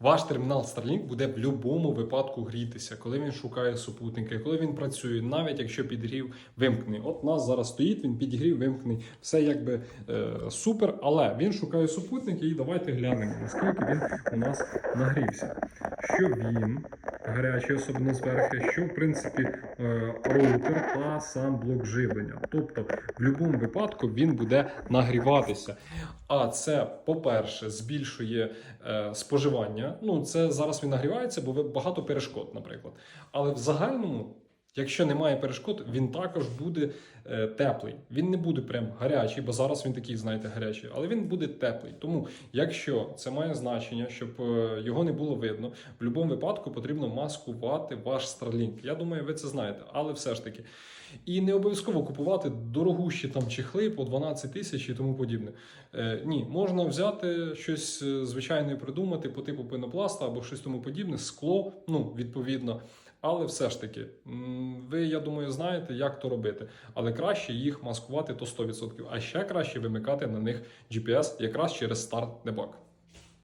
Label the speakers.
Speaker 1: Ваш термінал Starlink буде в будь-якому випадку грітися, коли він шукає супутники, коли він працює, навіть якщо підгрів вимкнений. От у нас зараз стоїть, він підгрів вимкнений. Все якби е, супер, але він шукає супутники, і давайте глянемо, наскільки він у нас нагрівся. Що він гарячий, особливо зверху, що в принципі е, роутер та сам блок живлення. Тобто, в будь-якому випадку він буде нагріватися. А це, по-перше, збільшує е, споживання. Ну, це зараз він нагрівається, бо багато перешкод, наприклад. Але в загальному, якщо немає перешкод, він також буде е, теплий. Він не буде прям гарячий, бо зараз він такий, знаєте, гарячий, але він буде теплий. Тому, якщо це має значення, щоб е, його не було видно, в будь-якому випадку потрібно маскувати ваш Starlink. Я думаю, ви це знаєте, але все ж таки. І не обов'язково купувати дорогущі там чехли по 12 тисяч і тому подібне. Е, ні, можна взяти щось е, звичайне придумати по типу пенопласта або щось тому подібне, скло, ну відповідно. Але все ж таки, ви, я думаю, знаєте, як то робити. Але краще їх маскувати то 100%. А ще краще вимикати на них GPS якраз через старт Debug.